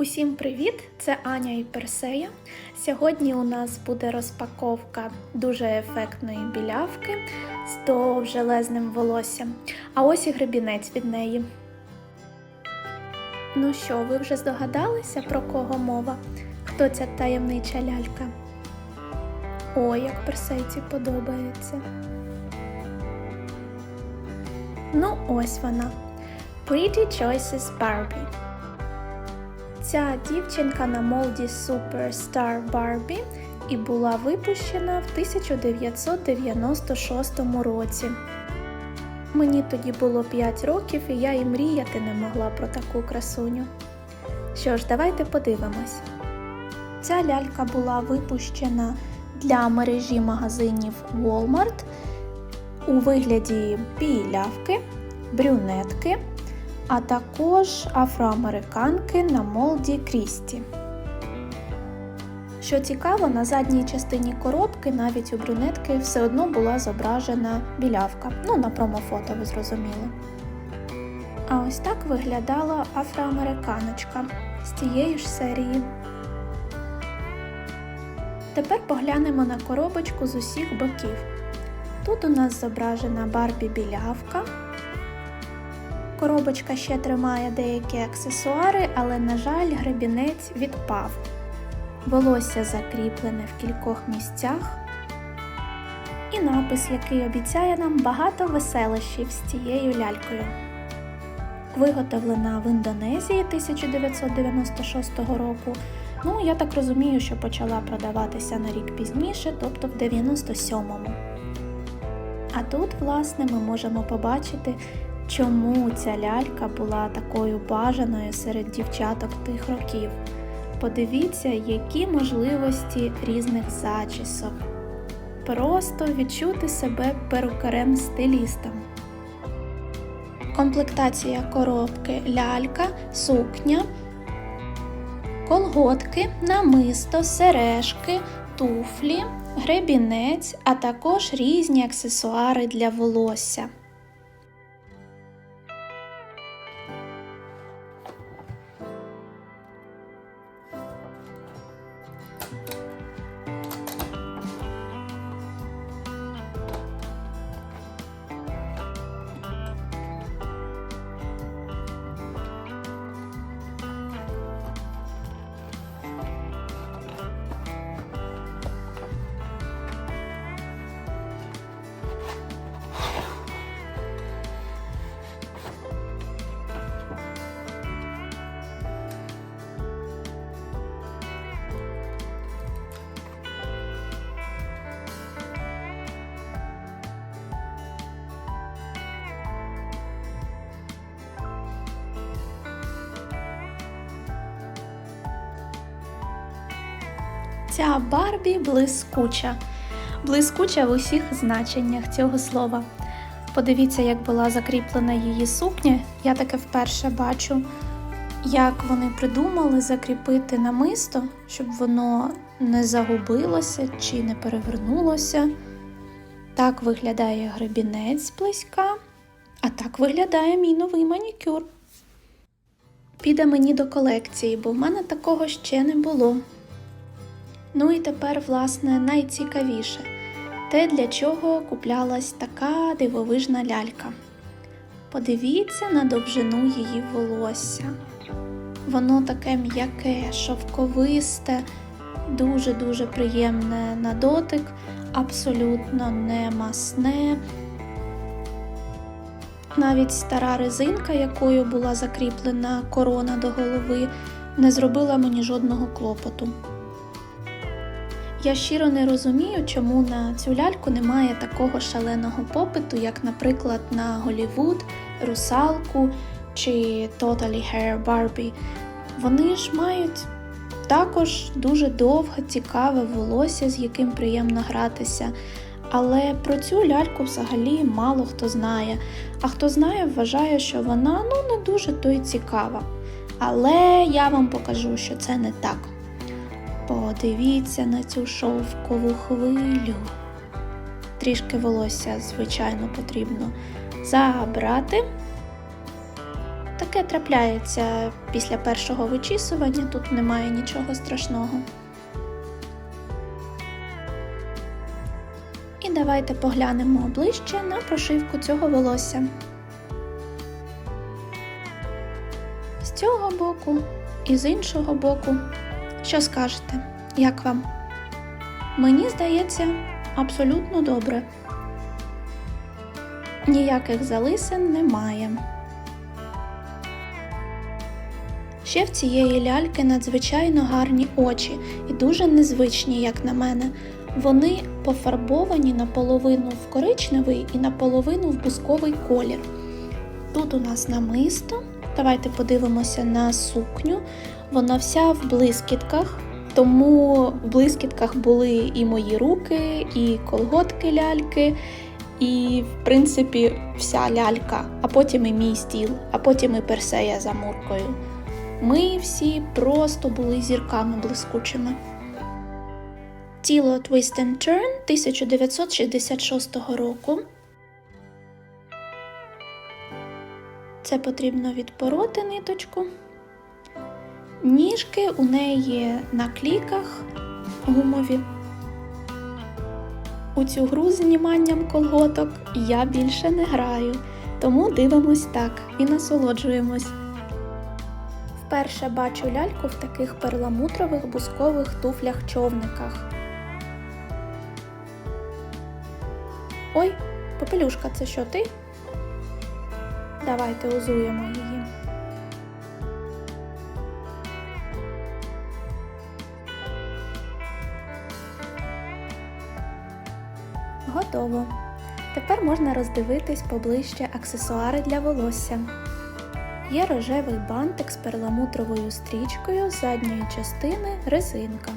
Усім привіт! Це Аня і Персея. Сьогодні у нас буде розпаковка дуже ефектної білявки з довжелезним волоссям. А ось і гребінець від неї. Ну що, ви вже здогадалися, про кого мова? Хто ця таємнича лялька? Ой, як персейці подобається. Ну, ось вона. Pretty Choices Barbie. Ця дівчинка на молді Superstar Barbie і була випущена в 1996 році. Мені тоді було 5 років, і я і мріяти не могла про таку красуню. Що ж, давайте подивимось. Ця лялька була випущена для мережі магазинів Walmart у вигляді білявки, брюнетки а також афроамериканки на молді Крісті. Що цікаво, на задній частині коробки навіть у брюнетки все одно була зображена білявка. Ну, на промофото, ви зрозуміли. А ось так виглядала афроамериканочка з тієї ж серії. Тепер поглянемо на коробочку з усіх боків. Тут у нас зображена Барбі білявка. Коробочка ще тримає деякі аксесуари, але, на жаль, гребінець відпав. Волосся закріплене в кількох місцях. І напис, який обіцяє нам багато веселощів з цією лялькою. Виготовлена в Індонезії 1996 року. Ну, я так розумію, що почала продаватися на рік пізніше, тобто в 97-му. А тут, власне, ми можемо побачити чому ця лялька була такою бажаною серед дівчаток тих років. Подивіться, які можливості різних зачісок. Просто відчути себе перукарем-стилістом. Комплектація коробки лялька, сукня, колготки, намисто, сережки, туфлі, гребінець, а також різні аксесуари для волосся. Ця Барбі блискуча. Блискуча в усіх значеннях цього слова. Подивіться, як була закріплена її сукня. Я таке вперше бачу, як вони придумали закріпити намисто, щоб воно не загубилося чи не перевернулося. Так виглядає гребінець близька, а так виглядає мій новий манікюр. Піде мені до колекції, бо в мене такого ще не було. Ну і тепер, власне, найцікавіше те, для чого куплялась така дивовижна лялька. Подивіться на довжину її волосся. Воно таке м'яке, шовковисте, дуже-дуже приємне на дотик, абсолютно не масне. Навіть стара резинка, якою була закріплена корона до голови, не зробила мені жодного клопоту. Я щиро не розумію, чому на цю ляльку немає такого шаленого попиту, як, наприклад, на Голівуд, Русалку чи Totally Hair Barbie. Вони ж мають також дуже довге, цікаве волосся, з яким приємно гратися. Але про цю ляльку взагалі мало хто знає. А хто знає, вважає, що вона ну не дуже то й цікава. Але я вам покажу, що це не так. Подивіться на цю шовкову хвилю. Трішки волосся, звичайно, потрібно забрати. Таке трапляється після першого вичісування, тут немає нічого страшного. І давайте поглянемо ближче на прошивку цього волосся. З цього боку і з іншого боку. Що скажете? Як вам? Мені здається, абсолютно добре. Ніяких залисин немає. Ще в цієї ляльки надзвичайно гарні очі і дуже незвичні, як на мене. Вони пофарбовані наполовину в коричневий і наполовину в бусковий колір. Тут у нас намисто. Давайте подивимося на сукню. Вона вся в блискітках, тому в блискітках були і мої руки, і колготки ляльки, і, в принципі, вся лялька, а потім і мій стіл, а потім і персея за муркою. Ми всі просто були зірками блискучими. Тіло Twist and Turn 1966 року. Це потрібно відпороти ниточку. Ніжки у неї на кліках гумові. У цю гру з зніманням колготок я більше не граю, тому дивимось так і насолоджуємось. Вперше бачу ляльку в таких перламутрових бускових туфлях-човниках. Ой, попелюшка, це що ти? Давайте узуємо її. Готово. Тепер можна роздивитись поближче аксесуари для волосся. Є рожевий бантик з перламутровою стрічкою з задньої частини резинка.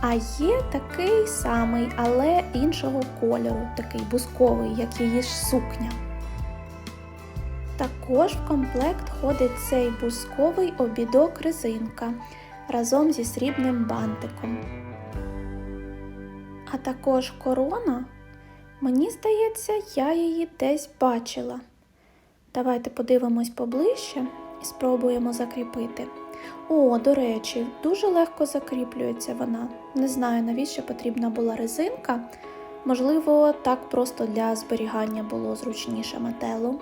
А є такий самий, але іншого кольору, такий бусковий, як її ж сукня. Також в комплект ходить цей бусковий обідок резинка разом зі срібним бантиком. А також корона. Мені здається, я її десь бачила. Давайте подивимось поближче і спробуємо закріпити. О, до речі, дуже легко закріплюється вона. Не знаю, навіщо потрібна була резинка. Можливо, так просто для зберігання було зручніше метелу.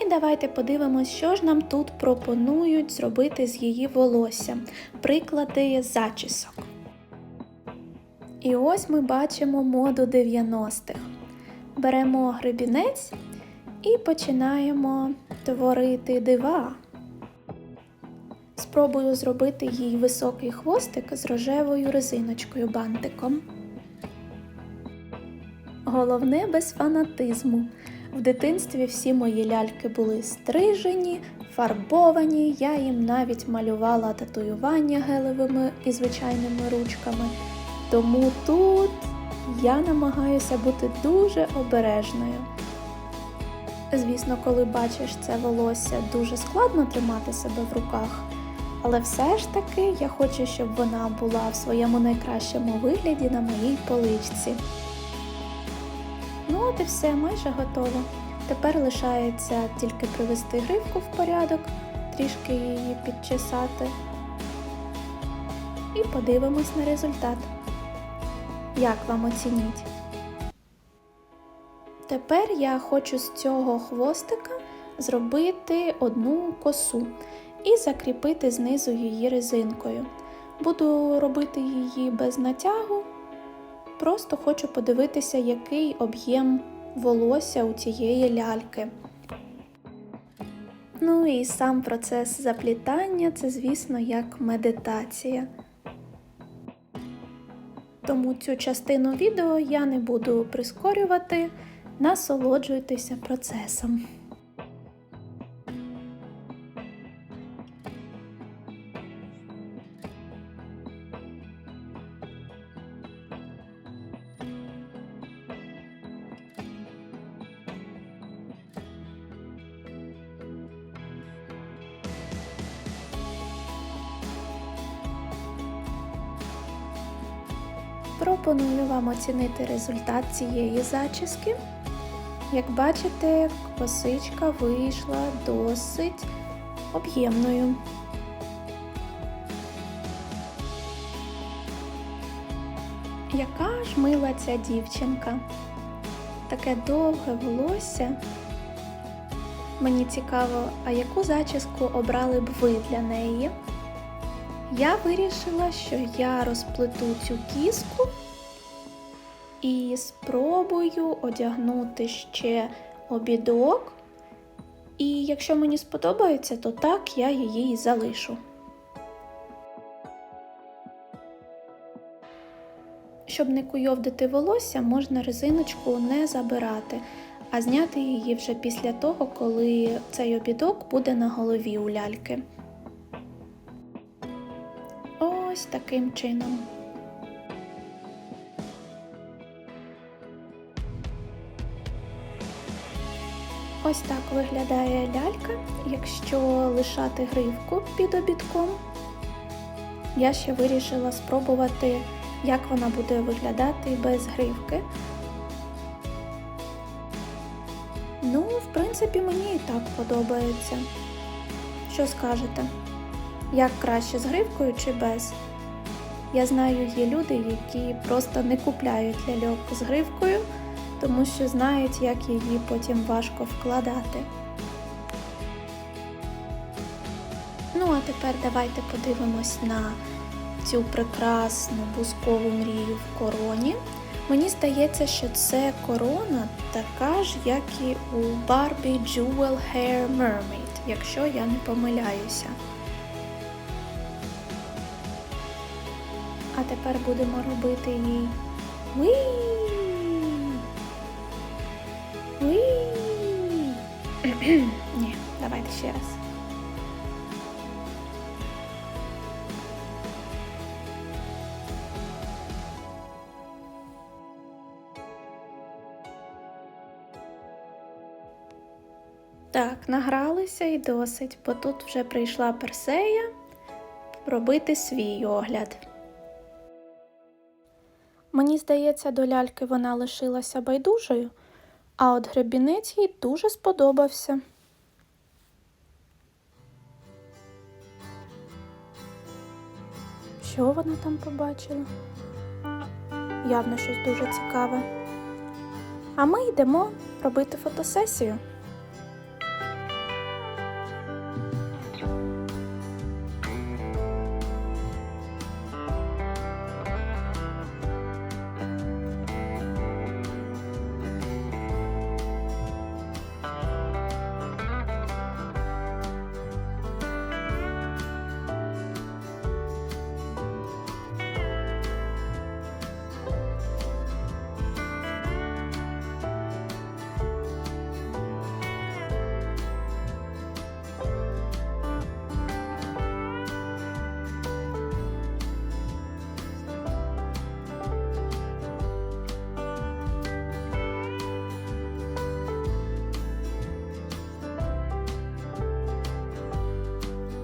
І давайте подивимось, що ж нам тут пропонують зробити з її волоссям. Приклади зачісок. І ось ми бачимо моду 90-х. Беремо гребінець і починаємо творити дива. Спробую зробити їй високий хвостик з рожевою резиночкою бантиком. Головне без фанатизму. В дитинстві всі мої ляльки були стрижені, фарбовані, я їм навіть малювала татуювання гелевими і звичайними ручками. Тому тут я намагаюся бути дуже обережною. Звісно, коли бачиш це волосся, дуже складно тримати себе в руках, але все ж таки я хочу, щоб вона була в своєму найкращому вигляді на моїй поличці. Ну от і все, майже готово. Тепер лишається тільки привести гривку в порядок, трішки її підчесати. І подивимось на результат. Як вам оцініть? Тепер я хочу з цього хвостика зробити одну косу і закріпити знизу її резинкою. Буду робити її без натягу, просто хочу подивитися, який об'єм волосся у цієї ляльки. Ну і сам процес заплітання це, звісно, як медитація. Тому цю частину відео я не буду прискорювати, насолоджуйтеся процесом. Пропоную вам оцінити результат цієї зачіски. Як бачите, косичка вийшла досить об'ємною. Яка ж мила ця дівчинка? Таке довге волосся. Мені цікаво, а яку зачіску обрали б ви для неї? Я вирішила, що я розплету цю кіску і спробую одягнути ще обідок. І якщо мені сподобається, то так я її і залишу. Щоб не куйовдити волосся, можна резиночку не забирати, а зняти її вже після того, коли цей обідок буде на голові у ляльки. Ось таким чином. Ось так виглядає лялька, якщо лишати гривку під обідком. Я ще вирішила спробувати, як вона буде виглядати без гривки. Ну, в принципі, мені і так подобається. Що скажете? Як краще з гривкою чи без? Я знаю, є люди, які просто не купляють ляльок з гривкою, тому що знають, як її потім важко вкладати. Ну, а тепер давайте подивимось на цю прекрасну бузкову мрію в короні. Мені здається, що це корона така ж, як і у Barbie Jewel Hair Mermaid, якщо я не помиляюся. Тепер будемо робити їй Уі! Уі! Ні, давайте ще раз. Так, награлися і досить, бо тут вже прийшла персея робити свій огляд. Мені здається, до ляльки вона лишилася байдужою, а от гребінець їй дуже сподобався. Що вона там побачила? Явно щось дуже цікаве. А ми йдемо робити фотосесію.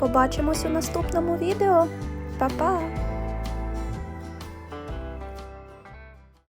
Побачимось у наступному відео. Па-па!